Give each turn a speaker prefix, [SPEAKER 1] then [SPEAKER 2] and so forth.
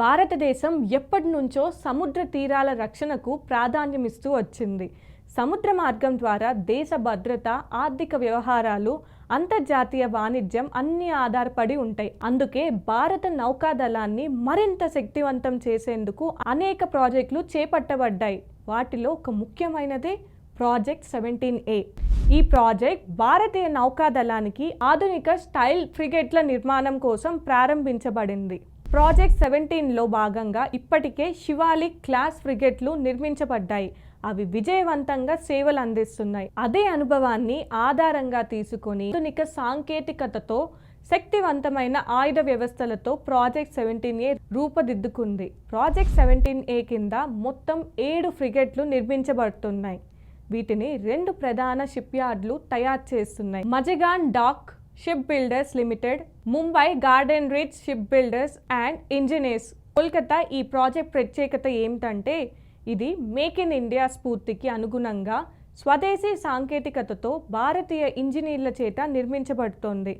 [SPEAKER 1] భారతదేశం ఎప్పటి నుంచో సముద్ర తీరాల రక్షణకు ప్రాధాన్యమిస్తూ వచ్చింది. సముద్ర మార్గం ద్వారా దేశ భద్రత ఆర్థిక వ్యవహారాలు అంతర్జాతీయ వాణిజ్యం అన్నీ ఆధారపడి ఉంటాయి. అందుకే భారత నౌకాదళాన్ని మరింత శక్తివంతం చేసేందుకు అనేక ప్రాజెక్టులు చేపట్టబడ్డాయి. వాటిలో ఒక ముఖ్యమైనదే ప్రాజెక్ట్ సెవెంటీన్ ఏ. ఈ ప్రాజెక్ట్ భారతీయ నౌకాదళానికి ఆధునిక స్టైల్ ఫ్రిగేట్ల నిర్మాణం కోసం ప్రారంభించబడింది. ప్రాజెక్ట్ సెవెంటీన్లో భాగంగా ఇప్పటికే శివాలిక్ క్లాస్ ఫ్రిగేట్లు నిర్మించబడ్డాయి. అవి విజయవంతంగా సేవలు అందిస్తున్నాయి. అదే అనుభవాన్ని ఆధారంగా తీసుకొని ఆధునిక సాంకేతికతతో శక్తివంతమైన ఆయుధ వ్యవస్థలతో ప్రాజెక్ట్ సెవెంటీన్ ఏ రూపుదిద్దుకుంది. ప్రాజెక్ట్ సెవెంటీన్ ఏ కింద మొత్తం ఏడు ఫ్రిగేట్లు నిర్మించబడుతున్నాయి. వీటిని రెండు ప్రధాన షిప్ యార్డ్లు తయారు చేస్తున్నాయి. Mazagon dock ship builders limited Mumbai garden reach ship builders and engineers. Kolkata ఈ ప్రాజెక్ట్ ప్రత్యేకత ఏమిటంటే ఇది మేక్ ఇన్ ఇండియా స్ఫూర్తికి అనుగుణంగా స్వదేశీ సాంకేతికతతో భారతీయ ఇంజనీర్ల చేత నిర్మించబడుతోంది.